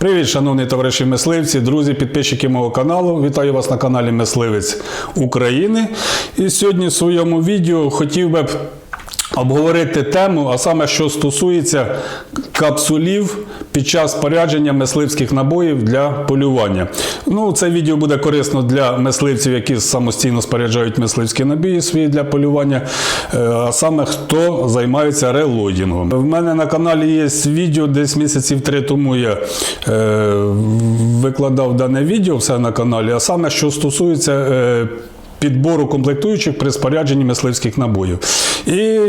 Привіт, шановні товариші мисливці, друзі, підписчики мого каналу. Вітаю вас на каналі Мисливець України. І сьогодні в своєму відео хотів би обговорити тему, а саме що стосується капсулів під час спорядження мисливських набоїв для полювання. Ну, це відео буде корисно для мисливців, які самостійно споряджають мисливські набої свої для полювання, е, а саме хто займається релодінгом. В мене на каналі є відео, десь місяців три тому я е, викладав дане відео все на каналі, а саме що стосується. Е, підбору комплектуючих при спорядженні мисливських набоїв. І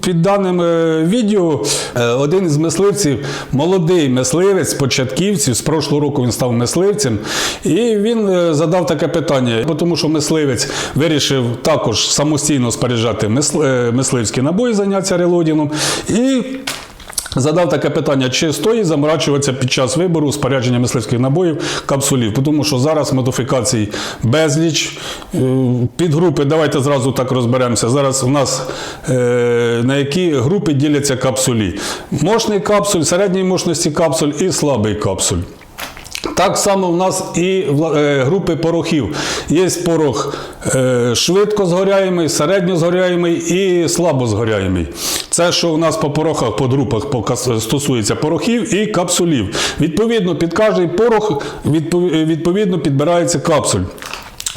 під даним е, відео е, один із мисливців, молодий мисливець, початківців, з прошлого року він став мисливцем, і він е, задав таке питання, тому що мисливець вирішив також самостійно споряджати мисливські набої, зайнятися релодінгом. І Задав таке питання, чи стоїть заморачуватися під час вибору спорядження мисливських набоїв капсулів, тому що зараз модифікацій безліч. Е, Підгрупи, давайте зразу так розберемося. Зараз у нас е, на які групи діляться капсулі. Мощний капсуль, середньої мощності капсуль і слабий капсуль. Так само в нас і е, групи порохів. Є порох швидко згоряємий, середньо згоряємий і слабо згоряємий. Це, що у нас по порохах, по групах по стосується порохів і капсулів. Відповідно, під кожний порох відповідно підбирається капсуль.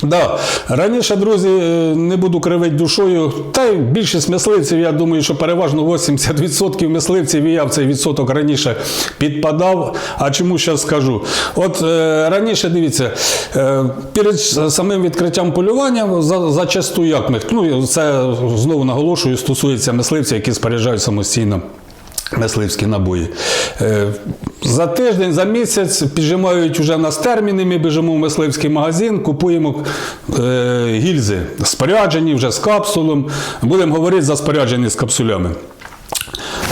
Да. Раніше, друзі, е, не буду кривити душою. Та й більшість мисливців, я думаю, що переважно 80% мисливців, і я в цей відсоток раніше підпадав. А чому зараз скажу? От е, раніше, дивіться, е, перед самим відкриттям полювання за, зачасту як ми, ну це знову наголошую, стосується мисливців, які споряджають самостійно. Мисливські набої. Е, За тиждень, за місяць піджимають вже нас терміни. Ми біжимо в мисливський магазин, купуємо е, гільзи споряджені вже з капсулом. Будемо говорити за споряджені з капсулями.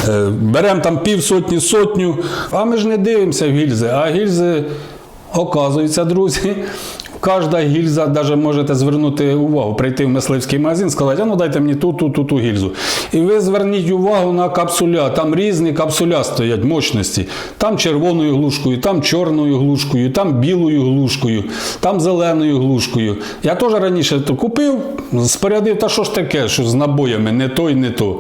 Е, Беремо там півсотні, сотню, а ми ж не дивимося гільзи, а гільзи, оказується, друзі. Кожна гільза, навіть можете звернути увагу, прийти в мисливський магазин, сказати, а ну дайте мені ту, ту, ту, ту гільзу. І ви зверніть увагу на капсуля. Там різні капсуля стоять мощності. Там червоною глушкою, там чорною глушкою, там білою глушкою, там зеленою глушкою. Я теж раніше то купив, спорядив, та що ж таке, що з набоями, не то й не то.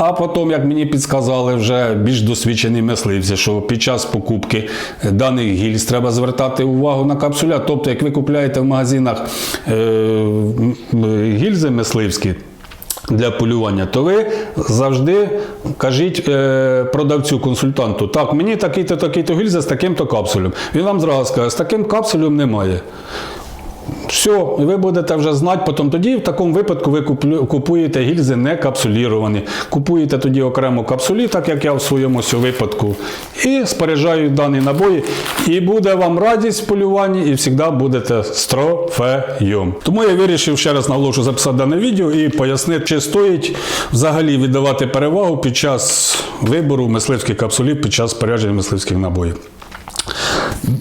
А потім, як мені підсказали вже більш досвідчені мисливці, що під час покупки даних гільз треба звертати увагу на капсуля. Тобто, як ви купляєте в магазинах е, гільзи мисливські. Для полювання, то ви завжди кажіть е, продавцю, консультанту, так, мені такий-то такий-то гільза з таким-то капсулем. Він вам зразу скаже, з таким капсулем немає. Все, ви будете вже знати, потім тоді в такому випадку ви купуєте гільзи не капсуліровані. Купуєте тоді окремо капсулі, так як я в своєму випадку, і споряджаю дані набої. І буде вам радість в полюванні, і завжди будете з. Тому я вирішив ще раз наголошу записати дане відео і пояснити, чи стоїть взагалі віддавати перевагу під час вибору мисливських капсулів під час спорядження мисливських набоїв.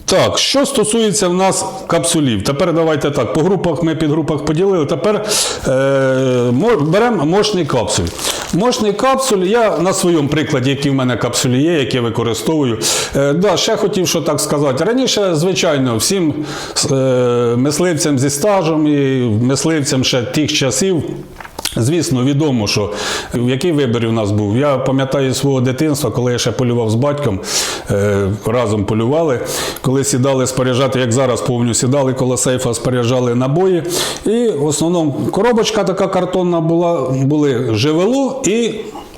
Так, що стосується в нас капсулів, тепер давайте так, по групах ми під групах поділили. Тепер е, беремо мощний капсуль. Мощний капсуль, я на своєму прикладі, які в мене капсулі є, які я використовую. Е, да, ще хотів що так сказати. Раніше, звичайно, всім е, мисливцям зі стажем і мисливцям ще тих часів. Звісно, відомо, що який вибір у нас був. Я пам'ятаю свого дитинства, коли я ще полював з батьком, е, разом полювали, коли сідали споряджати, як зараз повню сідали коло сейфа, споряджали набої. І в основному коробочка така картонна була, були живело і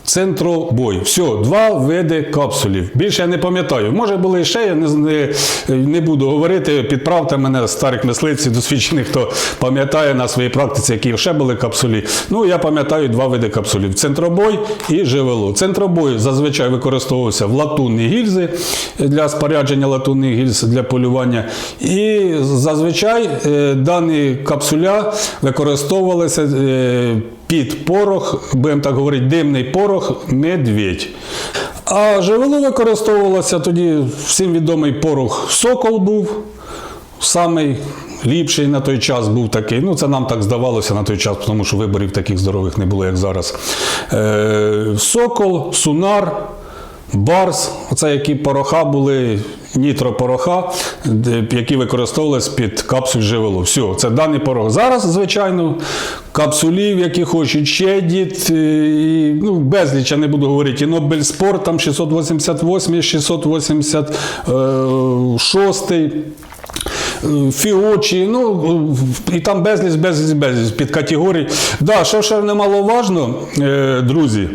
Центробой. Все, два види капсулів. Більше я не пам'ятаю. Може були ще, я не, не, не буду говорити. Підправте мене, старих мисливців, досвідчених, хто пам'ятає на своїй практиці, які ще були капсулі. Ну, я пам'ятаю два види капсулів: центробой і живело. Центробой зазвичай використовувався в латунні гільзи для спорядження латунних гільз для полювання. І зазвичай е, дані капсуля використовувалися. Під порох, будемо так говорити, димний порох медведь. А живело використовувалося тоді всім відомий порох сокол був. Самий ліпший на той час був такий. Ну, це нам так здавалося на той час, тому що виборів таких здорових не було, як зараз. Е, сокол, сунар. Барс, оце які пороха були, нітропороха, які використовувалися під капсуль живело. Все, це даний порог. Зараз, звичайно, капсулів, які хочуть ще дід, е, і, ну, безліч, я не буду говорити, і Нобельспорт, там 688, 686. Фіочі, ну і там безліч, безліч, безліч під категорій. Да, що ще немаловажно, е, друзі,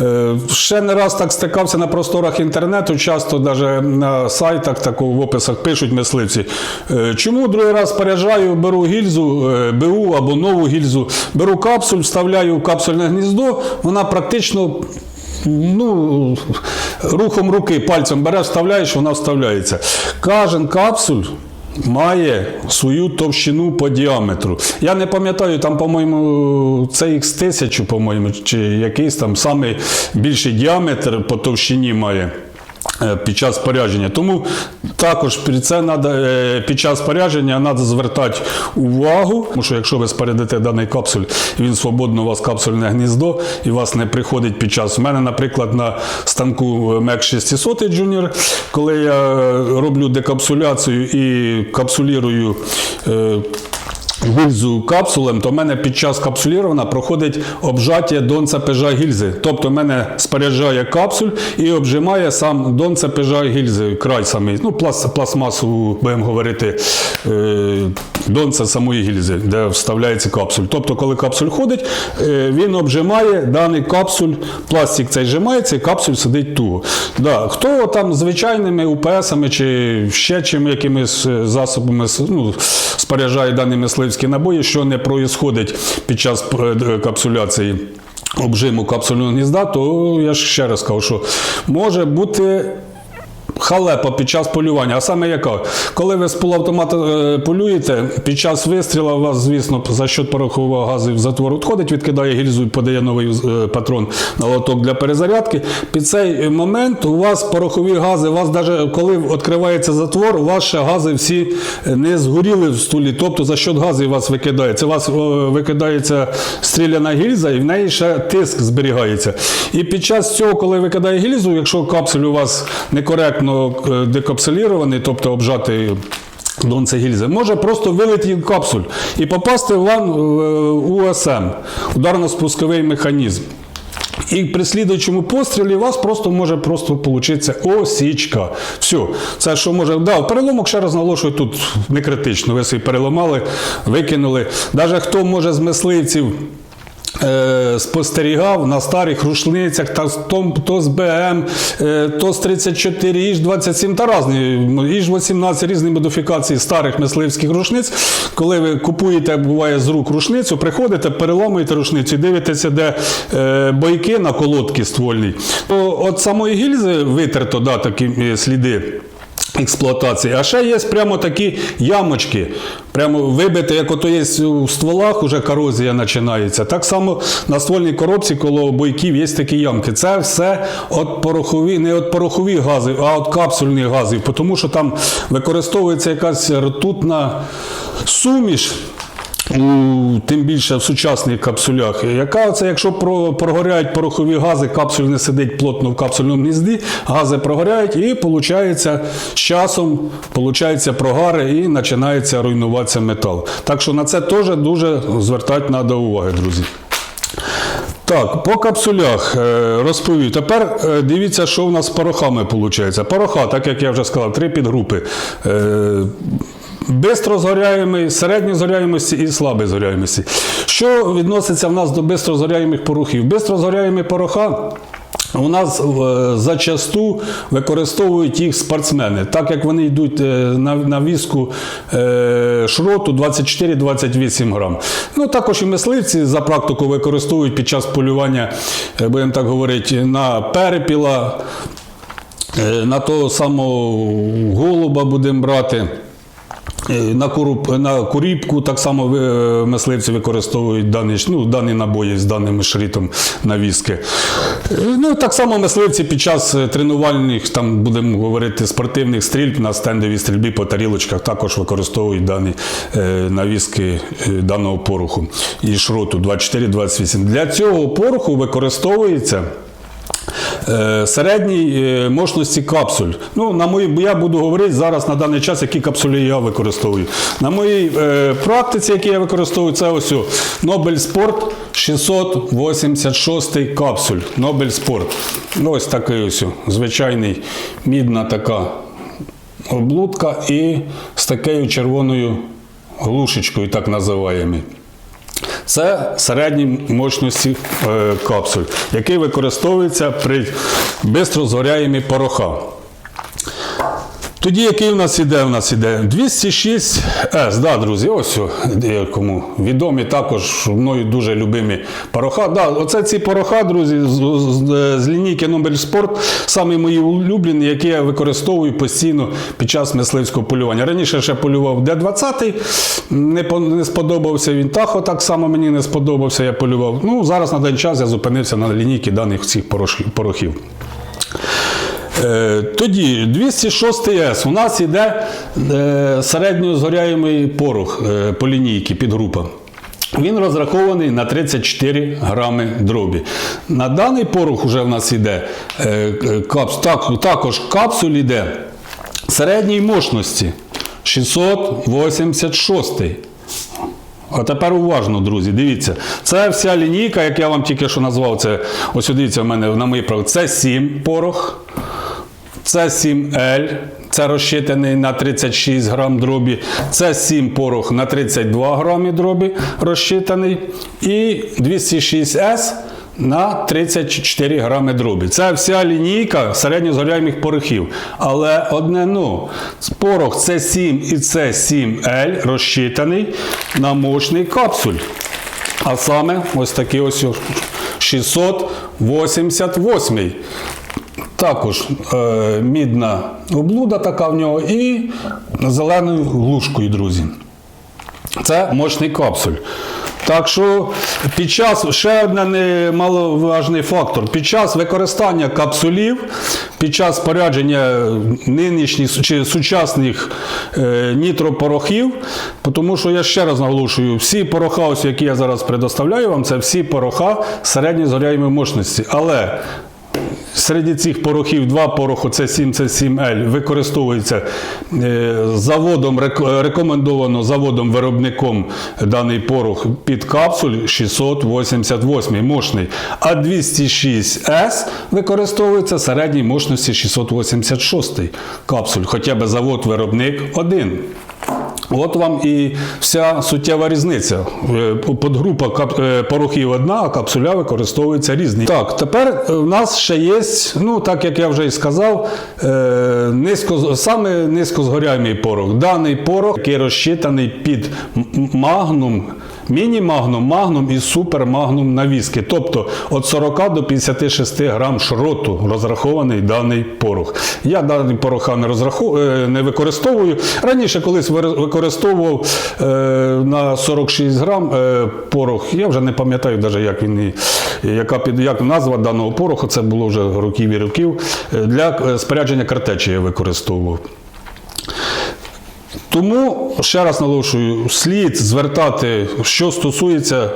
е, ще не раз так стикався на просторах інтернету, часто навіть на сайтах, тако, в описах пишуть мисливці. е, Чому другий раз споряджаю, беру гільзу, БУ або нову гільзу, беру капсуль, вставляю в капсульне гніздо, вона практично ну, рухом руки, пальцем береш, вставляєш, вона вставляється. Кожен капсуль. Має свою товщину по діаметру. Я не пам'ятаю, там, по-моєму, це X1000, по-моєму, чи якийсь там самий більший діаметр по товщині має. Е, Під час спорядження. Тому також це надо, е, під час спорядження треба звертати увагу, тому що якщо ви спорядите даний капсуль, він свободно у вас капсульне гніздо і вас не приходить під час. У мене, наприклад, на станку MEC 600 Junior, коли я е, роблю декапсуляцію і капсулірую. Гільзу капсулем, то в мене під час капсулірування проходить обжаття донця пежа гільзи. Тобто в мене споряджає капсуль і обжимає сам донце пежа гільзи, край самий, ну, плас, пластмасу, будемо говорити, е, донце самої гільзи, де вставляється капсуль. Тобто, коли капсуль ходить, е, він обжимає даний капсуль, пластик цей зжимається, і капсуль сидить туго. Да. Хто там звичайними УПСами чи ще чим якимись е, засобами ну, споряджає дані мисливські набої, що не проїсходить під час е, капсуляції. Обжиму капсульного гнізда, то я ж ще раз кажу, що може бути халепа під час полювання. А саме яка? Коли ви з полуавтомата е, полюєте, під час вистрілу у вас, звісно, за счет порохового газу в затвор відходить, відкидає гільзу і подає новий е, патрон на лоток для перезарядки. Під цей момент у вас порохові гази, у вас навіть коли відкривається затвор, у вас ще гази всі не згоріли в стулі. Тобто за счет газу вас викидається. У вас е, викидається стріляна гільза, і в неї ще тиск зберігається. І під час цього, коли викидає гільзу, якщо капсуль у вас некоректно е, декапсулірований, тобто обжатий Донце гільзи може просто вилетіти капсуль і попасти в е, УСМ, ударно-спусковий механізм. І при слідуючому пострілі у вас просто може просто получитися осічка. Все, це що може. Да, переломок ще раз наголошую, тут не критично. Ви собі переломали, викинули. Навіть хто може з мисливців. Е, Спостерігав на старих рушницях, та то з БМ, е, то з 34, іж 27 та різні, іж 18 різні модифікації старих мисливських рушниць. Коли ви купуєте, буває з рук рушницю, приходите, переламуєте рушницю і дивитеся, де е, бойки на колодки ствольній. То от самої гільзи витерто да, такі сліди експлуатації. А ще є прямо такі ямочки, прямо вибите, як ото є у стволах, уже корозія починається. Так само на ствольній коробці коло бойків є такі ямки. Це все от порохові, не от порохові гази, а от капсульні гази, тому що там використовується якась ртутна суміш. У, тим більше в сучасних капсулях. Яка це, якщо про, прогоряють порохові гази, капсуль не сидить плотно в капсульному гнізді, гази прогоряють і виходить, з часом получаються прогари і починається руйнуватися метал. Так що на це теж дуже звертати треба уваги, друзі. Так, по капсулях е, розповів. Тепер е, дивіться, що в нас з порохами виходить. Пороха, так як я вже сказав, три підгрупи. Бистро згоряємий, середньо згоряємості і слабої згоряємості. Що відноситься в нас до бистро згоряємих порохів? Бистро згоряємі пороха. У нас е, зачасту використовують їх спортсмени, так як вони йдуть е, на, на візку е, шроту 24-28 грам. Ну, також і мисливці за практику використовують під час полювання, будемо так говорити, на перепіла, на того самого голуба будемо брати. Е, На, коруп, на куріпку так само е, мисливці використовують дані, ну, дані набої з даним шритом навіски. Е, Ну, так само мисливці під час тренувальних, там будемо говорити, спортивних стрільб на стендовій стрільбі по тарілочках також використовують дані навіски даного пороху і шроту 24-28. Для цього пороху використовується середній е, мощності капсуль. Ну, на мої, я буду говорити зараз на даний час, які капсулі я використовую. На моїй е, практиці, які я використовую, це ось Nobel Sport 686 капсуль. Nobel Sport. Ну, ось такий ось звичайний мідна така облудка і з такою червоною глушечкою, так називаємо. Це середні мощності е, капсуль, який використовується при бистро згоряємі пороха. Тоді який у нас іде? У нас іде 206С, да, друзі, ось кому відомі також мною дуже любимі пороха. Да, оце ці пороха, друзі, з, з, з лінійки Nobel Sport, самі мої улюблені, які я використовую постійно під час мисливського полювання. Раніше ще полював Д-20, не, не сподобався він. Тахо так само мені не сподобався, я полював. Ну, зараз на даний час я зупинився на лінійці даних цих порохів. Е, Тоді 206 С у нас йде е, середньозгоряємий порох е, по лінійці підгрупа. Він розрахований на 34 грами дробі. На даний порох вже в нас йде капс, так, також капсуль йде середньої мощності 686. А тепер уважно, друзі, дивіться. Це вся лінійка, як я вам тільки що назвав, це ось дивіться в мене на моїй праві. Це 7 порох. Це 7L, це розчитаний на 36 грам дробі. Це 7 порох на 32 грамі дробі розчитаний. І 206S на 34 грами дробі. Це вся лінійка середньозгоряємих порохів. Але одне ну, порох С7 і С7L розчитаний на мощний капсуль. А саме ось такий ось 688. Також е, мідна облуда така в нього і зеленою глушкою, друзі. Це мощний капсуль. Так що під час ще один немаловажний фактор. Під час використання капсулів, під час спорядження нинішніх чи сучасних е, нітропорохів, тому що я ще раз наголошую, всі пороха, ось, які я зараз предоставляю вам, це всі пороха середньої згоряємої мощності. Але Серед цих порохів два пороху С7, С7Л використовується е, заводом, рекомендовано заводом-виробником даний порох під капсуль 688 мощний, а 206С використовується середній мощності 686 капсуль, хоча б завод-виробник один. От вам і вся суттєва різниця. Е, Подгрупа е, порохів одна, а капсуля використовується різні. Так, тепер в нас ще є, ну так як я вже і сказав, е, низько, саме низькозгоряємий порох. Даний порох, який розчитаний під магнум, міні-магнум, магнум і супермагнум навіски. Тобто від 40 до 56 грам шроту розрахований даний порох. Я даний пороха не, розраху... е, не використовую. Раніше колись використовував е, на 46 грам е, порох. Я вже не пам'ятаю, навіть, як він яка під як назва даного пороху. Це було вже років і років. Для е, спорядження картечі я використовував. Тому ще раз наголошую, слід звертати, що стосується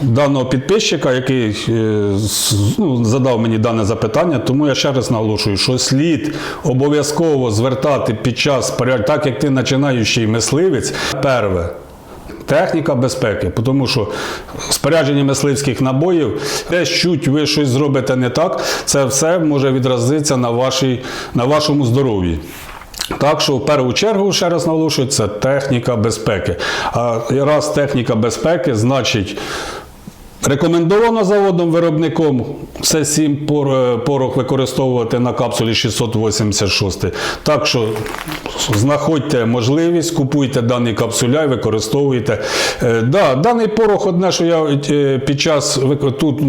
даного підписчика, який е, ну, задав мені дане запитання. Тому я ще раз наголошую, що слід обов'язково звертати під час так як ти починаючий мисливець, перве. Техніка безпеки, тому що спорядження мисливських набоїв, десь чуть ви щось зробите не так, це все може відразитися на, вашій, на вашому здоров'ї. Так що в першу чергу, ще раз наголошую, це техніка безпеки. А раз техніка безпеки, значить. Рекомендовано заводом виробником це 7 порох використовувати на капсулі 686. Так що знаходьте можливість, купуйте даний капсуля і використовуйте. Е, Да, даний порох, одне, що я е, під час тут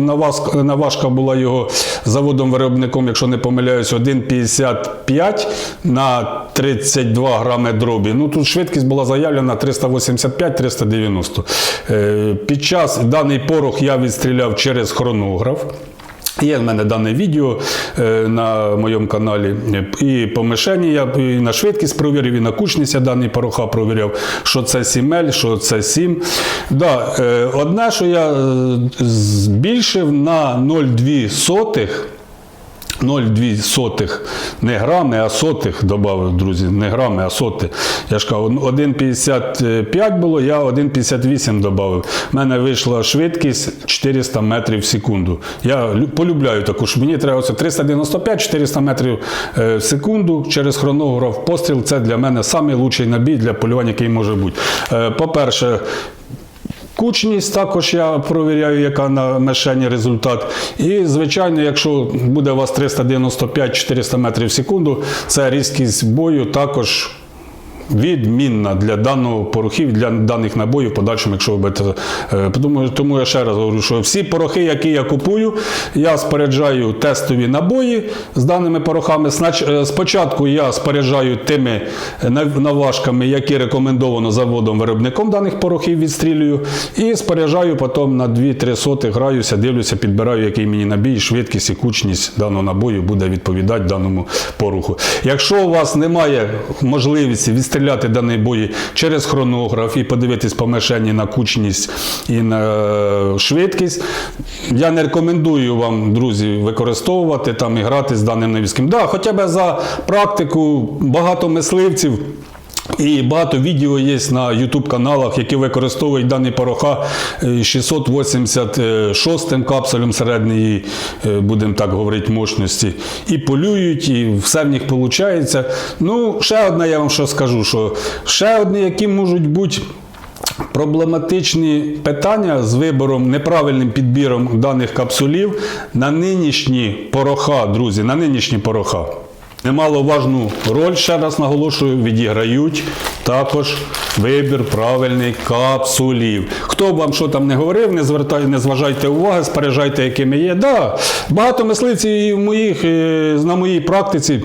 наважка була його заводом виробником, якщо не помиляюсь, 1,55 на 32 грами дробі. Ну тут швидкість була заявлена 385-390. Е, Під час даний порох я відстріляв через хронограф. Є в мене дане відео е, на моєму каналі. І по мишені я і на швидкість провірив, і на кучність я даний пороха провіряв, що це 7L, що це 7. Да, е, одне, що я е, збільшив на 0,2 сотих 0,2 сотих, не грами, а сотих додав, друзі, не грами, а соти. Я ж кажу, 1,55 було, я 1,58 додав. У мене вийшла швидкість 400 метрів в секунду. Я лю- полюбляю таку, що мені треба оце 395-400 метрів е, в секунду через хронограф постріл. Це для мене найкращий набій для полювання, який може бути. Е, По-перше, Кучність також я провіряю, яка на мишені результат. І, звичайно, якщо буде у вас 395-400 метрів в секунду, це різкість бою також відмінна для даного порохів, для даних набоїв, в подальшому, якщо ви будете. е, Тому, я ще раз говорю, що всі порохи, які я купую, я споряджаю тестові набої з даними порохами. Е, Спочатку я споряджаю тими наважками, які рекомендовано заводом виробником даних порохів, відстрілюю, і споряджаю потім на 2-3 соти, граюся, дивлюся, підбираю, який мені набій, швидкість і кучність даного набою буде відповідати даному пороху. Якщо у вас немає можливості відстріляти даний бої через хронограф і подивитись по на кучність і на е, швидкість, я не рекомендую вам, друзі, використовувати там і грати з даним навіским. Да, хоча б за практику багато мисливців. І багато відео є на YouTube каналах, які використовують дані пороха е, 686 капсулем середньої, е, будемо так говорити, мощності. І полюють, і все в них виходить. Ну, ще одне я вам що скажу, що ще одні, які можуть бути. Проблематичні питання з вибором, неправильним підбіром даних капсулів на нинішні пороха, друзі, на нинішні пороха. Немаловажну роль, ще раз наголошую, відіграють також вибір правильних капсулів. Хто б вам що там не говорив, не звертайте, не зважайте уваги, спережайте, якими є. Да, багато мисливців моїх, е, на моїй практиці,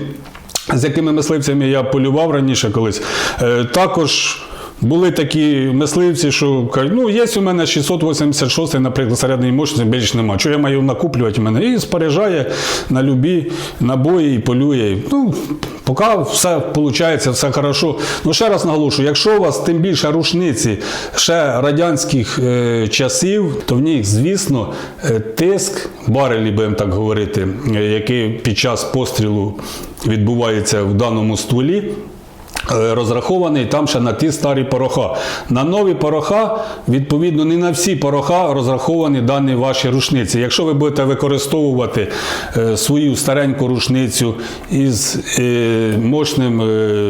з якими мисливцями я полював раніше колись, е, також. Були такі мисливці, що кажуть, ну є у мене 686, наприклад, середньої мощності, більш нема. Що я маю накуплювати мене? І споряджає на любі набої і полює. Ну, поки все виходить, все хорошо. Ну ще раз наголошую, якщо у вас тим більше рушниці ще радянських е, часів, то в них, звісно, е, тиск, барелі, будемо так говорити, е, який під час пострілу відбувається в даному стволі. Е, розрахований там ще на ті старі пороха. На нові пороха, відповідно, не на всі пороха розраховані дані ваші рушниці. Якщо ви будете використовувати е, свою стареньку рушницю із е, мощним,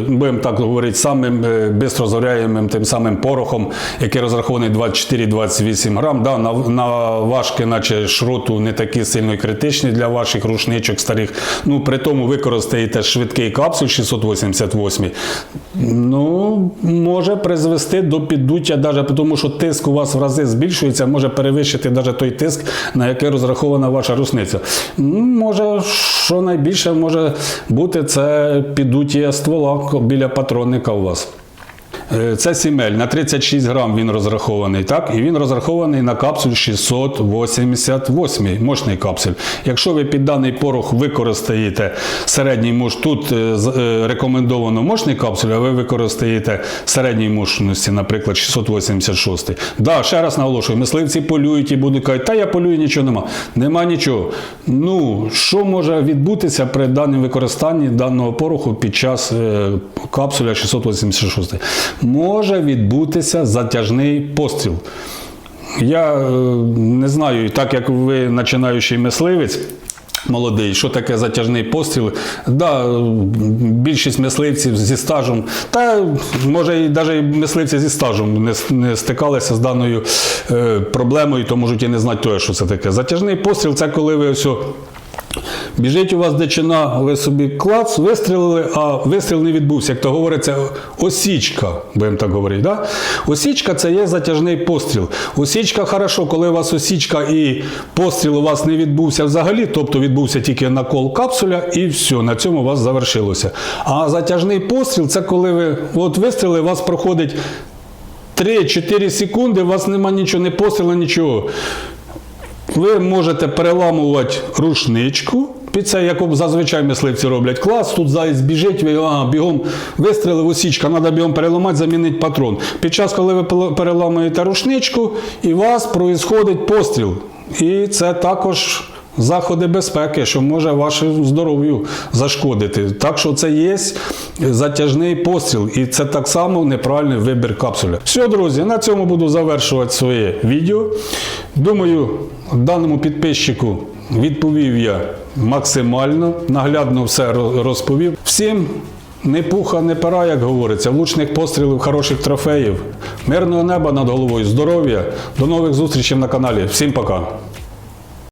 будемо так говорити, самим бистрозоряємим тим самим порохом, який розрахований 24-28 грам, да, на, на важки, наче шроту, не такі сильно критичні для ваших рушничок старих. Ну, при тому використаєте швидкий капсуль 688, ну, може призвести до піддуття, навіть тому що тиск у вас в рази збільшується, може перевищити навіть той тиск, на який розрахована ваша рушниця. Ну, може, що найбільше може бути, це піддуття ствола біля патронника у вас. Е, Це сімель на 36 грам він розрахований, так? І він розрахований на капсуль 688, мощний капсуль. Якщо ви під даний порох використаєте середній мощ, тут е, е, рекомендовано мощний капсуль, а ви використаєте середній мощності, наприклад, 686. Да, ще раз наголошую, мисливці полюють і будуть казати, та я полюю, нічого нема. Нема нічого. Ну, що може відбутися при даному використанні даного пороху під час капсуля 686? Може відбутися затяжний постріл. Я е, не знаю, так як ви починаючий мисливець. Молодий, що таке затяжний постріл? Да, більшість мисливців зі стажем, та може і навіть мисливці зі стажем не, не стикалися з даною е, проблемою, то можуть і не знати що це таке. Затяжний постріл це коли ви ось. Біжить у вас дичина, ви собі клац, вистрілили, а вистріл не відбувся. Як то говориться, осічка, будемо так говорити. Да? Осічка це є затяжний постріл. Осічка хорошо, коли у вас осічка і постріл у вас не відбувся взагалі, тобто відбувся тільки накол капсуля, і все, на цьому у вас завершилося. А затяжний постріл це коли ви от вистріли, у вас проходить 3-4 секунди, у вас нема нічого, не постріла, нічого. Ви можете переламувати рушничку. Під це, як зазвичай мисливці роблять клас, тут заяць біжить, ага, бігом вистрілив осічка, треба бігом переламати, замінити патрон. Під час, коли ви переламуєте рушничку, і у вас проїсходить постріл. І це також заходи безпеки, що може вашому здоров'ю зашкодити. Так що це є затяжний постріл, і це так само неправильний вибір капсули. Все, друзі, на цьому буду завершувати своє відео. Думаю, даному підписчику відповів я максимально, наглядно все розповів. Всім не пуха, не пера, як говориться, влучних пострілів, хороших трофеїв, мирного неба над головою, здоров'я. До нових зустрічей на каналі. Всім пока.